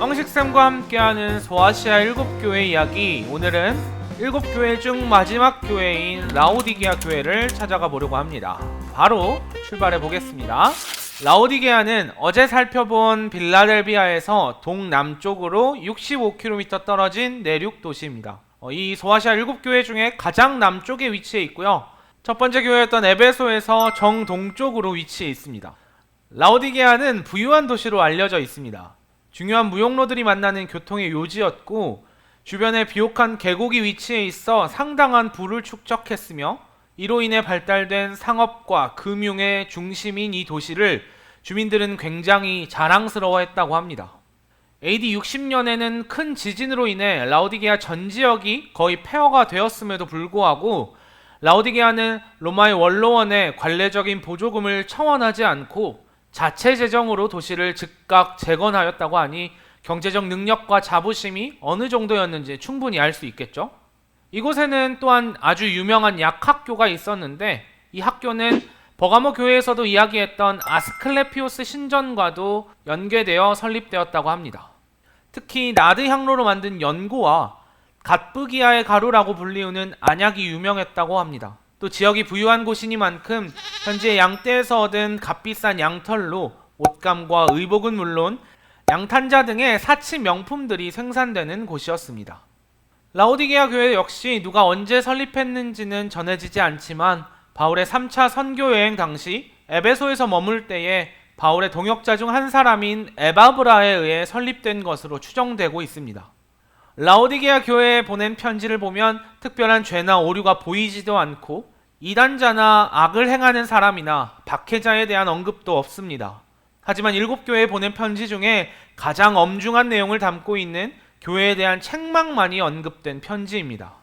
엉식쌤과 함께하는 소아시아 일곱 교회 이야기 오늘은 일곱 교회 중 마지막 교회인 라오디게아 교회를 찾아가 보려고 합니다. 바로 출발해 보겠습니다. 라오디게아는 어제 살펴본 빌라델비아에서 동남쪽으로 65km 떨어진 내륙 도시입니다. 어, 이 소아시아 일곱 교회 중에 가장 남쪽에 위치해 있고요. 첫 번째 교회였던 에베소에서 정동쪽으로 위치해 있습니다. 라오디게아는 부유한 도시로 알려져 있습니다. 중요한 무역로들이 만나는 교통의 요지였고 주변에 비옥한 계곡이 위치해 있어 상당한 부를 축적했으며 이로 인해 발달된 상업과 금융의 중심인 이 도시를 주민들은 굉장히 자랑스러워했다고 합니다. AD 60년에는 큰 지진으로 인해 라오디게아 전 지역이 거의 폐허가 되었음에도 불구하고 라오디게아는 로마의 원로원에 관례적인 보조금을 청원하지 않고 자체 재정으로 도시를 즉각 재건하였다고 하니 경제적 능력과 자부심이 어느 정도였는지 충분히 알 수 있겠죠. 이곳에는 또한 아주 유명한 약학교가 있었는데 이 학교는 버가모 교회에서도 이야기했던 아스클레피오스 신전과도 연계되어 설립되었다고 합니다. 특히 나드 향로로 만든 연고와 갓부기아의 가루라고 불리우는 안약이 유명했다고 합니다. 또 지역이 부유한 곳이니만큼 현재 양떼에서 얻은 값비싼 양털로 옷감과 의복은 물론 양탄자 등의 사치 명품들이 생산되는 곳이었습니다. 라오디게아 교회 역시 누가 언제 설립했는지는 전해지지 않지만 바울의 3차 선교 여행 당시 에베소에서 머물 때에 바울의 동역자 중 한 사람인 에바브라에 의해 설립된 것으로 추정되고 있습니다. 라오디게아 교회에 보낸 편지를 보면 특별한 죄나 오류가 보이지도 않고 이단자나 악을 행하는 사람이나 박해자에 대한 언급도 없습니다. 하지만 일곱 교회에 보낸 편지 중에 가장 엄중한 내용을 담고 있는 교회에 대한 책망만이 언급된 편지입니다.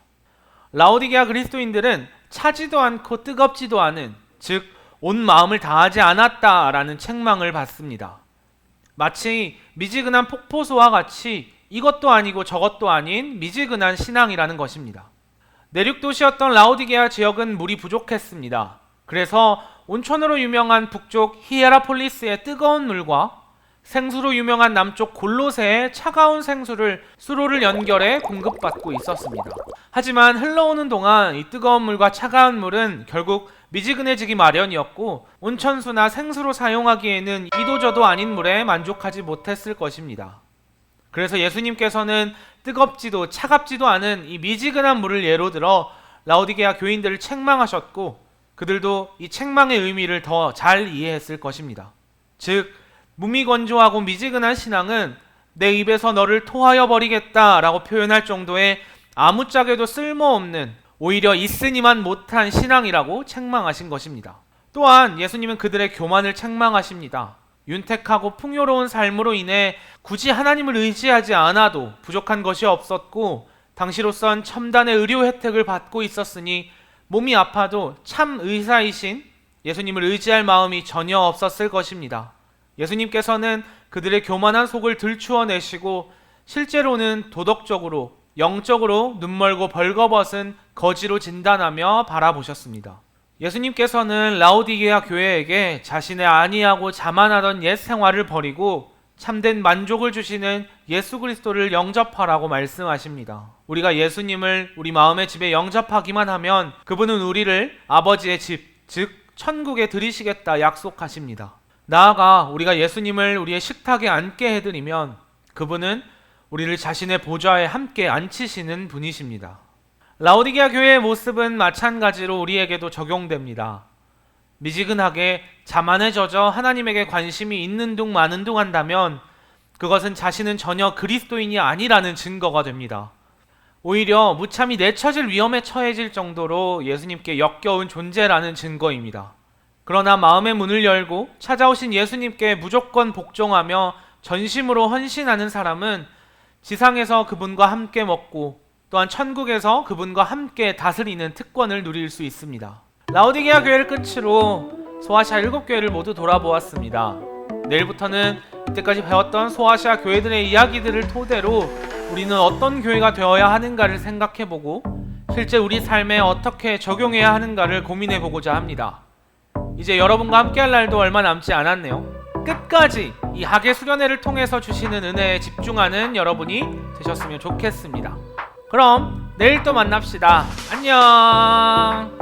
라오디게아 그리스도인들은 차지도 않고 뜨겁지도 않은 즉 온 마음을 다하지 않았다라는 책망을 받습니다. 마치 미지근한 폭포수와 같이 이것도 아니고 저것도 아닌 미지근한 신앙이라는 것입니다. 내륙 도시였던 라오디게아 지역은 물이 부족했습니다. 그래서 온천으로 유명한 북쪽 히에라폴리스의 뜨거운 물과 생수로 유명한 남쪽 골로새의 차가운 생수를 수로를 연결해 공급받고 있었습니다. 하지만 흘러오는 동안 이 뜨거운 물과 차가운 물은 결국 미지근해지기 마련이었고 온천수나 생수로 사용하기에는 이도저도 아닌 물에 만족하지 못했을 것입니다. 그래서 예수님께서는 뜨겁지도 차갑지도 않은 이 미지근한 물을 예로 들어 라오디게아 교인들을 책망하셨고 그들도 이 책망의 의미를 더 잘 이해했을 것입니다. 즉 무미건조하고 미지근한 신앙은 내 입에서 너를 토하여 버리겠다라고 표현할 정도의 아무짝에도 쓸모없는 오히려 있으니만 못한 신앙이라고 책망하신 것입니다. 또한 예수님은 그들의 교만을 책망하십니다. 윤택하고 풍요로운 삶으로 인해 굳이 하나님을 의지하지 않아도 부족한 것이 없었고 당시로선 첨단의 의료 혜택을 받고 있었으니 몸이 아파도 참 의사이신 예수님을 의지할 마음이 전혀 없었을 것입니다. 예수님께서는 그들의 교만한 속을 들추어내시고 실제로는 도덕적으로 영적으로 눈멀고 벌거벗은 거지로 진단하며 바라보셨습니다. 예수님께서는 라오디게아 교회에게 자신의 안이하고 자만하던 옛 생활을 버리고 참된 만족을 주시는 예수 그리스도를 영접하라고 말씀하십니다. 우리가 예수님을 우리 마음의 집에 영접하기만 하면 그분은 우리를 아버지의 집, 즉 천국에 들이시겠다 약속하십니다. 나아가 우리가 예수님을 우리의 식탁에 앉게 해드리면 그분은 우리를 자신의 보좌에 함께 앉히시는 분이십니다. 라오디게아 교회의 모습은 마찬가지로 우리에게도 적용됩니다. 미지근하게 자만에 젖어 하나님에게 관심이 있는 둥 마는 둥 한다면 그것은 자신은 전혀 그리스도인이 아니라는 증거가 됩니다. 오히려 무참히 내처질 위험에 처해질 정도로 예수님께 역겨운 존재라는 증거입니다. 그러나 마음의 문을 열고 찾아오신 예수님께 무조건 복종하며 전심으로 헌신하는 사람은 지상에서 그분과 함께 먹고 또한 천국에서 그분과 함께 다스리는 특권을 누릴 수 있습니다. 라우디게아 교회를 끝으로 소아시아 7교회를 모두 돌아보았습니다. 내일부터는 이때까지 배웠던 소아시아 교회들의 이야기들을 토대로 우리는 어떤 교회가 되어야 하는가를 생각해보고 실제 우리 삶에 어떻게 적용해야 하는가를 고민해보고자 합니다. 이제 여러분과 함께할 날도 얼마 남지 않았네요. 끝까지 이 학예 수련회를 통해서 주시는 은혜에 집중하는 여러분이 되셨으면 좋겠습니다. 그럼 내일 또 만납시다. 안녕.